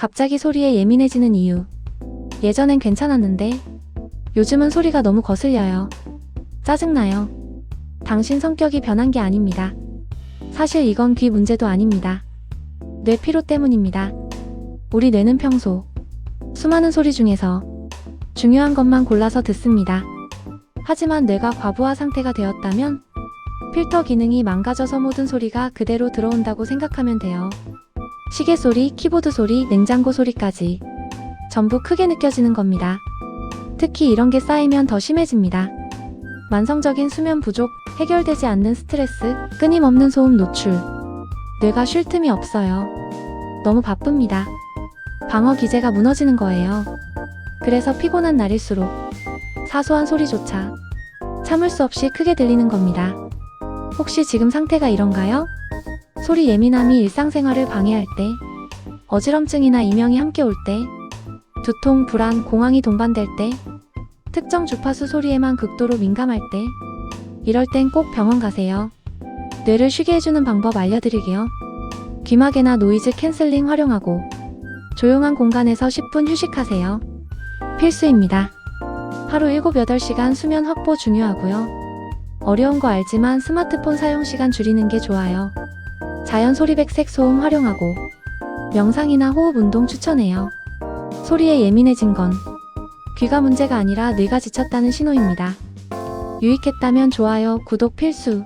갑자기 소리에 예민해지는 이유. 예전엔 괜찮았는데 요즘은 소리가 너무 거슬려요. 짜증나요. 당신 성격이 변한 게 아닙니다. 사실 이건 귀 문제도 아닙니다. 뇌 피로 때문입니다. 우리 뇌는 평소 수많은 소리 중에서 중요한 것만 골라서 듣습니다. 하지만 뇌가 과부하 상태가 되었다면 필터 기능이 망가져서 모든 소리가 그대로 들어온다고 생각하면 돼요. 시계 소리, 키보드 소리, 냉장고 소리까지 전부 크게 느껴지는 겁니다. 특히 이런 게 쌓이면 더 심해집니다. 만성적인 수면 부족, 해결되지 않는 스트레스, 끊임없는 소음 노출. 뇌가 쉴 틈이 없어요. 너무 바쁩니다. 방어 기제가 무너지는 거예요. 그래서 피곤한 날일수록 사소한 소리조차 참을 수 없이 크게 들리는 겁니다. 혹시 지금 상태가 이런가요? 소리 예민함이 일상생활을 방해할 때, 어지럼증이나 이명이 함께 올 때, 두통, 불안, 공황이 동반될 때, 특정 주파수 소리에만 극도로 민감할 때, 이럴 땐 꼭 병원 가세요. 뇌를 쉬게 해주는 방법 알려드릴게요. 귀마개나 노이즈 캔슬링 활용하고, 조용한 공간에서 10분 휴식하세요. 필수입니다. 하루 7, 8시간 수면 확보 중요하고요. 어려운 거 알지만 스마트폰 사용 시간 줄이는 게 좋아요. 자연 소리 백색 소음 활용하고 명상이나 호흡 운동 추천해요. 소리에 예민해진 건 귀가 문제가 아니라 뇌가 지쳤다는 신호입니다. 유익했다면 좋아요, 구독 필수.